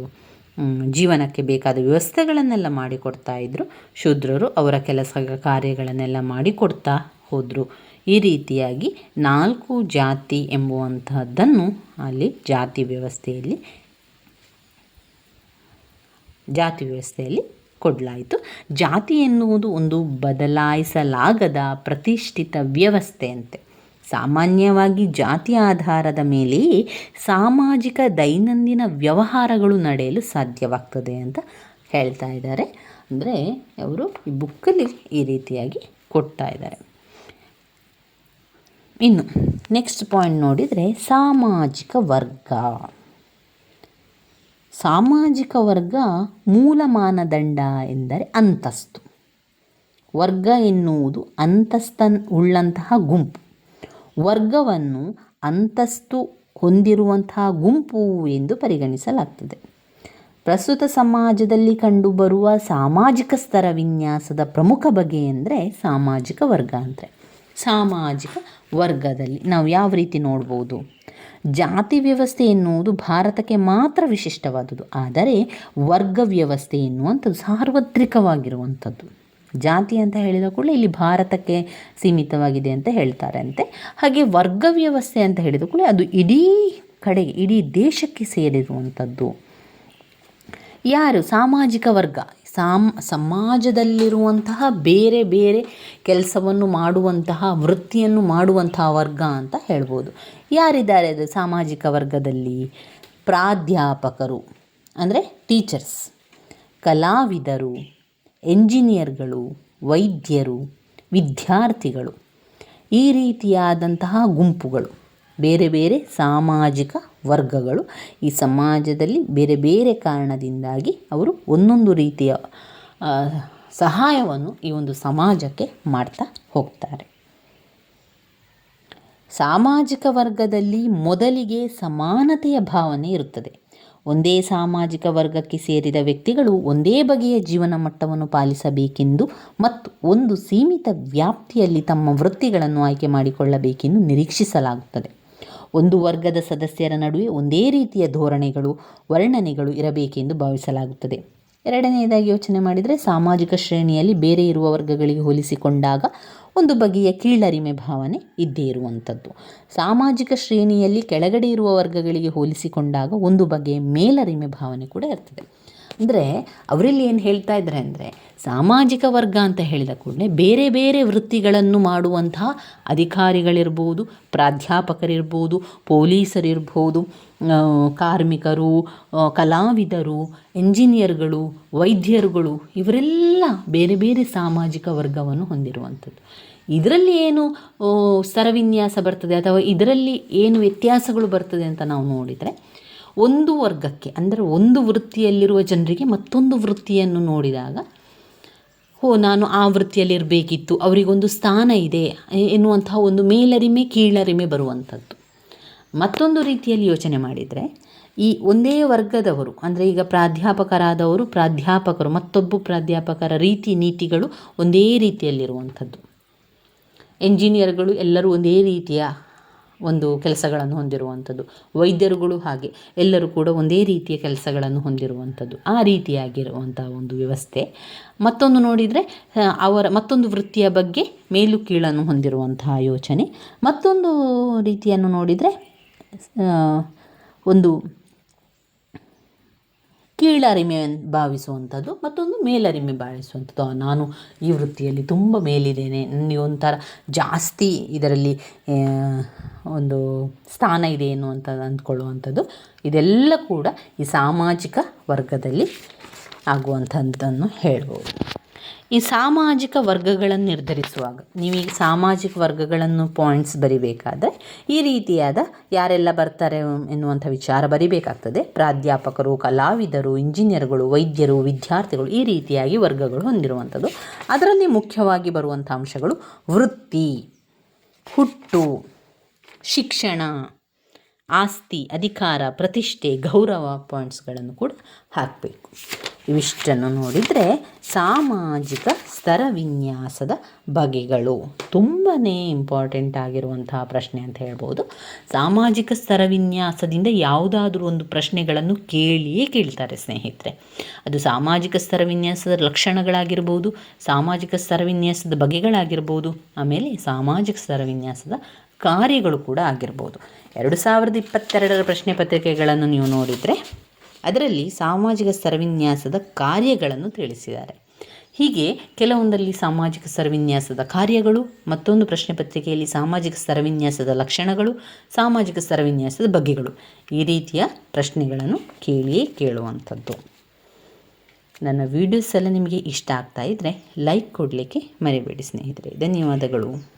A: ಜೀವನಕ್ಕೆ ಬೇಕಾದ ವ್ಯವಸ್ಥೆಗಳನ್ನೆಲ್ಲ ಮಾಡಿಕೊಡ್ತಾಯಿದ್ರು ಶೂದ್ರರು ಅವರ ಕೆಲಸ ಕಾರ್ಯಗಳನ್ನೆಲ್ಲ ಮಾಡಿಕೊಡ್ತಾ ಹೋದರು. ಈ ರೀತಿಯಾಗಿ ನಾಲ್ಕು ಜಾತಿ ಎಂಬುವಂತಹದ್ದನ್ನು ಅಲ್ಲಿ ಜಾತಿ ವ್ಯವಸ್ಥೆಯಲ್ಲಿ ಜಾತಿ ವ್ಯವಸ್ಥೆಯಲ್ಲಿ ಕೊಡಲಾಯಿತು. ಜಾತಿ ಎನ್ನುವುದು ಒಂದು ಬದಲಾಯಿಸಲಾಗದ ಪ್ರತಿಷ್ಠಿತ ವ್ಯವಸ್ಥೆಯಂತೆ. ಸಾಮಾನ್ಯವಾಗಿ ಜಾತಿ ಆಧಾರದ ಮೇಲೆಯೇ ಸಾಮಾಜಿಕ ದೈನಂದಿನ ವ್ಯವಹಾರಗಳು ನಡೆಯಲು ಸಾಧ್ಯವಾಗ್ತದೆ ಅಂತ ಹೇಳ್ತಾ ಇದ್ದಾರೆ. ಅಂದರೆ, ಅವರು ಈ ಬುಕ್ಕಲ್ಲಿ ಈ ರೀತಿಯಾಗಿ ಕೊಡ್ತಾ ಇದ್ದಾರೆ. ಇನ್ನು ನೆಕ್ಸ್ಟ್ ಪಾಯಿಂಟ್ ನೋಡಿದರೆ ಸಾಮಾಜಿಕ ವರ್ಗ. ಸಾಮಾಜಿಕ ವರ್ಗ ಮೂಲ ಮಾನದಂಡ ಎಂದರೆ ಅಂತಸ್ತು. ವರ್ಗ ಎನ್ನುವುದು ಅಂತಸ್ತನ್ ಉಳ್ಳಂತಹ ಗುಂಪು. ವರ್ಗವನ್ನು ಅಂತಸ್ತು ಹೊಂದಿರುವಂತಹ ಗುಂಪು ಎಂದು ಪರಿಗಣಿಸಲಾಗ್ತದೆ. ಪ್ರಸ್ತುತ ಸಮಾಜದಲ್ಲಿ ಕಂಡುಬರುವ ಸಾಮಾಜಿಕ ಸ್ತರ ವಿನ್ಯಾಸದ ಪ್ರಮುಖ ಬಗೆ ಎಂದರೆ ಸಾಮಾಜಿಕ ವರ್ಗ ಅಂದರೆ ಸಾಮಾಜಿಕ ವರ್ಗದಲ್ಲಿ ನಾವು ಯಾವ ರೀತಿ ನೋಡ್ಬೋದು? ಜಾತಿ ವ್ಯವಸ್ಥೆ ಎನ್ನುವುದು ಭಾರತಕ್ಕೆ ಮಾತ್ರ ವಿಶಿಷ್ಟವಾದುದು ಆದರೆ ವರ್ಗ ವ್ಯವಸ್ಥೆ ಎನ್ನುವಂಥದ್ದು ಸಾರ್ವತ್ರಿಕವಾಗಿರುವಂಥದ್ದು. ಜಾತಿ ಅಂತ ಹೇಳಿದ ಕೂಡಲೇ ಇಲ್ಲಿ ಭಾರತಕ್ಕೆ ಸೀಮಿತವಾಗಿದೆ ಅಂತ ಹೇಳ್ತಾರೆ ಅಂತೆ ಹಾಗೆ ವರ್ಗ ವ್ಯವಸ್ಥೆ ಅಂತ ಹೇಳಿದ ಕೂಡಲೇ ಅದು ಇಡೀ ಕಡೆಗೆ ಇಡೀ ದೇಶಕ್ಕೆ ಸೇರಿರುವಂಥದ್ದು. ಯಾರು? ಸಾಮಾಜಿಕ ವರ್ಗ. ಸಾಮ್ ಸಮಾಜದಲ್ಲಿರುವಂತಹ ಬೇರೆ ಬೇರೆ ಕೆಲಸವನ್ನು ಮಾಡುವಂತಹ, ವೃತ್ತಿಯನ್ನು ಮಾಡುವಂತಹ ವರ್ಗ ಅಂತ ಹೇಳ್ಬೋದು. ಯಾರಿದ್ದಾರೆ ಅದು ಸಾಮಾಜಿಕ ವರ್ಗದಲ್ಲಿ? ಪ್ರಾಧ್ಯಾಪಕರು, ಅಂದರೆ ಟೀಚರ್ಸ್ ಕಲಾವಿದರು ಎಂಜಿನಿಯರ್ಗಳು ವೈದ್ಯರು, ವಿದ್ಯಾರ್ಥಿಗಳು, ಈ ರೀತಿಯಾದಂತಹ ಗುಂಪುಗಳು. ಬೇರೆ ಬೇರೆ ಸಾಮಾಜಿಕ ವರ್ಗಗಳು ಈ ಸಮಾಜದಲ್ಲಿ ಬೇರೆ ಬೇರೆ ಕಾರಣದಿಂದಾಗಿ ಅವರು ಒಂದೊಂದು ರೀತಿಯ ಸಹಾಯವನ್ನು ಈ ಒಂದು ಸಮಾಜಕ್ಕೆ ಮಾಡ್ತಾ ಹೋಗ್ತಾರೆ. ಸಾಮಾಜಿಕ ವರ್ಗದಲ್ಲಿ ಮೊದಲಿಗೆ ಸಮಾನತೆಯ ಭಾವನೆ ಇರುತ್ತದೆ. ಒಂದೇ ಸಾಮಾಜಿಕ ವರ್ಗಕ್ಕೆ ಸೇರಿದ ವ್ಯಕ್ತಿಗಳು ಒಂದೇ ಬಗೆಯ ಜೀವನ ಮಟ್ಟವನ್ನು ಪಾಲಿಸಬೇಕೆಂದು ಮತ್ತು ಒಂದು ಸೀಮಿತ ವ್ಯಾಪ್ತಿಯಲ್ಲಿ ತಮ್ಮ ವೃತ್ತಿಗಳನ್ನು ಆಯ್ಕೆ ಮಾಡಿಕೊಳ್ಳಬೇಕೆಂದು ನಿರೀಕ್ಷಿಸಲಾಗುತ್ತದೆ. ಒಂದು ವರ್ಗದ ಸದಸ್ಯರ ನಡುವೆ ಒಂದೇ ರೀತಿಯ ಧೋರಣೆಗಳು, ವರ್ಣನೆಗಳು ಇರಬೇಕೆಂದು ಭಾವಿಸಲಾಗುತ್ತದೆ. ಎರಡನೆಯದಾಗಿ ಯೋಚನೆ ಮಾಡಿದರೆ ಸಾಮಾಜಿಕ ಶ್ರೇಣಿಯಲ್ಲಿ ಬೇರೆ ಇರುವ ವರ್ಗಗಳಿಗೆ ಹೋಲಿಸಿಕೊಂಡಾಗ ಒಂದು ಬಗೆಯ ಕೀಳರಿಮೆ ಭಾವನೆ ಇದ್ದೇ ಇರುವಂಥದ್ದು. ಸಾಮಾಜಿಕ ಶ್ರೇಣಿಯಲ್ಲಿ ಕೆಳಗಡೆ ಇರುವ ವರ್ಗಗಳಿಗೆ ಹೋಲಿಸಿಕೊಂಡಾಗ ಒಂದು ಬಗೆಯ ಮೇಲರಿಮೆ ಭಾವನೆ ಕೂಡ ಇರ್ತದೆ. ಅಂದರೆ ಅವರಲ್ಲಿ ಏನು ಹೇಳ್ತಾ ಇದ್ದಾರೆ ಅಂದರೆ ಸಾಮಾಜಿಕ ವರ್ಗ ಅಂತ ಹೇಳಿದ ಕೂಡಲೇ ಬೇರೆ ಬೇರೆ ವೃತ್ತಿಗಳನ್ನು ಮಾಡುವಂತಹ ಅಧಿಕಾರಿಗಳಿರ್ಬೋದು, ಪ್ರಾಧ್ಯಾಪಕರಿರ್ಬೋದು, ಪೊಲೀಸರಿರ್ಬೋದು ಕಾರ್ಮಿಕರು ಕಲಾವಿದರು, ಎಂಜಿನಿಯರ್ಗಳು, ವೈದ್ಯರುಗಳು ಇವರೆಲ್ಲ ಬೇರೆ ಬೇರೆ ಸಾಮಾಜಿಕ ವರ್ಗವನ್ನು ಹೊಂದಿರುವಂಥದ್ದು. ಇದರಲ್ಲಿ ಏನು ಸ್ತರವಿನ್ಯಾಸ ಬರ್ತದೆ ಅಥವಾ ಇದರಲ್ಲಿ ಏನು ವ್ಯತ್ಯಾಸಗಳು ಬರ್ತದೆ ಅಂತ ನಾವು ನೋಡಿದರೆ ಒಂದು ವರ್ಗಕ್ಕೆ, ಅಂದರೆ ಒಂದು ವೃತ್ತಿಯಲ್ಲಿರುವ ಜನರಿಗೆ ಮತ್ತೊಂದು ವೃತ್ತಿಯನ್ನು ನೋಡಿದಾಗ ಓ ನಾನು ಆ ವೃತ್ತಿಯಲ್ಲಿರಬೇಕಿತ್ತು, ಅವರಿಗೊಂದು ಸ್ಥಾನ ಇದೆ ಎನ್ನುವಂತಹ ಒಂದು ಮೇಲರಿಮೆ, ಕೀಳರಿಮೆ ಬರುವಂಥದ್ದು. ಮತ್ತೊಂದು ರೀತಿಯಲ್ಲಿ ಯೋಚನೆ ಮಾಡಿದರೆ, ಈ ಒಂದೇ ವರ್ಗದವರು, ಅಂದರೆ ಈಗ ಪ್ರಾಧ್ಯಾಪಕರಾದವರು, ಪ್ರಾಧ್ಯಾಪಕರು, ಮತ್ತೊಬ್ಬ ಪ್ರಾಧ್ಯಾಪಕರ ರೀತಿ, ನೀತಿಗಳು ಒಂದೇ ರೀತಿಯಲ್ಲಿರುವಂಥದ್ದು. ಎಂಜಿನಿಯರ್ಗಳು ಎಲ್ಲರೂ ಒಂದೇ ರೀತಿಯ ಒಂದು ಕೆಲಸಗಳನ್ನು ಹೊಂದಿರುವಂಥದ್ದು. ವೈದ್ಯರುಗಳು ಹಾಗೆ, ಎಲ್ಲರೂ ಕೂಡ ಒಂದೇ ರೀತಿಯ ಕೆಲಸಗಳನ್ನು ಹೊಂದಿರುವಂಥದ್ದು. ಆ ರೀತಿಯಾಗಿರುವಂಥ ಒಂದು ವ್ಯವಸ್ಥೆ. ಮತ್ತೊಂದು ನೋಡಿದರೆ ಅವರ ಮತ್ತೊಂದು ವೃತ್ತಿಯ ಬಗ್ಗೆ ಮೇಲು ಕೀಳನ್ನು ಹೊಂದಿರುವಂತಹ ಯೋಚನೆ. ಮತ್ತೊಂದು ರೀತಿಯನ್ನು ನೋಡಿದರೆ ಒಂದು ಕೀಳರಿಮೆ ಭಾವಿಸುವಂಥದ್ದು ಮತ್ತೊಂದು ಮೇಲರಿಮೆ ಭಾವಿಸುವಂಥದ್ದು. ನಾನು ಈ ವೃತ್ತಿಯಲ್ಲಿ ತುಂಬ ಮೇಲಿದ್ದೇನೆ. ನನಗೆ ಒಂಥರ ಜಾಸ್ತಿ ಇದರಲ್ಲಿ ಒಂದು ಸ್ಥಾನ ಇದೆ ಎನ್ನುವಂಥದ್ದು ಅಂದ್ಕೊಳ್ಳುವಂಥದ್ದು. ಇದೆಲ್ಲ ಕೂಡ ಈ ಸಾಮಾಜಿಕ ವರ್ಗದಲ್ಲಿ ಆಗುವಂಥದ್ದನ್ನು ಹೇಳ್ಬೋದು. ಈ ಸಾಮಾಜಿಕ ವರ್ಗಗಳನ್ನು ನಿರ್ಧರಿಸುವಾಗ. ನೀವು ನೀವೀಗ ಸಾಮಾಜಿಕ ವರ್ಗಗಳನ್ನು ಪಾಯಿಂಟ್ಸ್ ಬರಿಬೇಕಾದ್ರೆ ಈ ರೀತಿಯಾದ ಯಾರೆಲ್ಲ ಬರ್ತಾರೆ ಎನ್ನುವಂಥ ವಿಚಾರ ಬರಿಬೇಕಾಗ್ತದೆ. ಪ್ರಾಧ್ಯಾಪಕರು, ಕಲಾವಿದರು ಇಂಜಿನಿಯರ್ಗಳು ವೈದ್ಯರು, ವಿದ್ಯಾರ್ಥಿಗಳು ಈ ರೀತಿಯಾಗಿ ವರ್ಗಗಳು ಹೊಂದಿರುವಂಥದ್ದು. ಅದರಲ್ಲಿ ಮುಖ್ಯವಾಗಿ ಬರುವಂಥ ಅಂಶಗಳು ವೃತ್ತಿ, ಹುಟ್ಟು, ಶಿಕ್ಷಣ, ಆಸ್ತಿ, ಅಧಿಕಾರ, ಪ್ರತಿಷ್ಠೆ, ಗೌರವ ಪಾಯಿಂಟ್ಸ್ಗಳನ್ನು ಕೂಡ ಹಾಕಬೇಕು. ಇವಿಷ್ಟನ್ನು ನೋಡಿದರೆ ಸಾಮಾಜಿಕ ಸ್ತರ ವಿನ್ಯಾಸದ ಬಗೆಗಳು ತುಂಬಾ ಇಂಪಾರ್ಟೆಂಟ್ ಆಗಿರುವಂತಹ ಪ್ರಶ್ನೆ ಅಂತ ಹೇಳ್ಬೋದು. ಸಾಮಾಜಿಕ ಸ್ತರ ವಿನ್ಯಾಸದಿಂದ ಯಾವುದಾದ್ರೂ ಒಂದು ಪ್ರಶ್ನೆಗಳನ್ನು ಕೇಳಿಯೇ ಕೇಳ್ತಾರೆ ಸ್ನೇಹಿತರೆ. ಅದು ಸಾಮಾಜಿಕ ಸ್ತರ ವಿನ್ಯಾಸದ ಲಕ್ಷಣಗಳಾಗಿರ್ಬೋದು, ಸಾಮಾಜಿಕ ಸ್ತರ ವಿನ್ಯಾಸದ ಬಗೆಗಳಾಗಿರ್ಬೋದು, ಆಮೇಲೆ ಸಾಮಾಜಿಕ ಸ್ತರ ವಿನ್ಯಾಸದ ಕಾರ್ಯಗಳು ಕೂಡ ಆಗಿರ್ಬೋದು. ಎರಡು ಸಾವಿರದ ಇಪ್ಪತ್ತೆರಡರ ಪ್ರಶ್ನೆ ಪತ್ರಿಕೆಗಳನ್ನು ನೀವು ನೋಡಿದರೆ ಅದರಲ್ಲಿ ಸಾಮಾಜಿಕ ಸ್ತರವಿನ್ಯಾಸದ ಕಾರ್ಯಗಳನ್ನು ತಿಳಿಸಿದ್ದಾರೆ. ಹೀಗೆ ಕೆಲವೊಂದರಲ್ಲಿ ಸಾಮಾಜಿಕ ಸ್ತರವಿನ್ಯಾಸದ ಕಾರ್ಯಗಳು, ಮತ್ತೊಂದು ಪ್ರಶ್ನೆ ಪತ್ರಿಕೆಯಲ್ಲಿ ಸಾಮಾಜಿಕ ಸ್ತರವಿನ್ಯಾಸದ ಲಕ್ಷಣಗಳು, ಸಾಮಾಜಿಕ ಸ್ತರವಿನ್ಯಾಸದ ಬಗೆಗಳು. ಈ ರೀತಿಯ ಪ್ರಶ್ನೆಗಳನ್ನು ಕೇಳಿಯೇ ಕೇಳುವಂಥದ್ದು. ನನ್ನ ವೀಡಿಯೋಸ್ ಎಲ್ಲ ನಿಮಗೆ ಇಷ್ಟ ಆಗ್ತಾ ಇದ್ದರೆ ಲೈಕ್ ಕೊಡಲಿಕ್ಕೆ ಮರಿಬೇಡಿ ಸ್ನೇಹಿತರೆ. ಧನ್ಯವಾದಗಳು.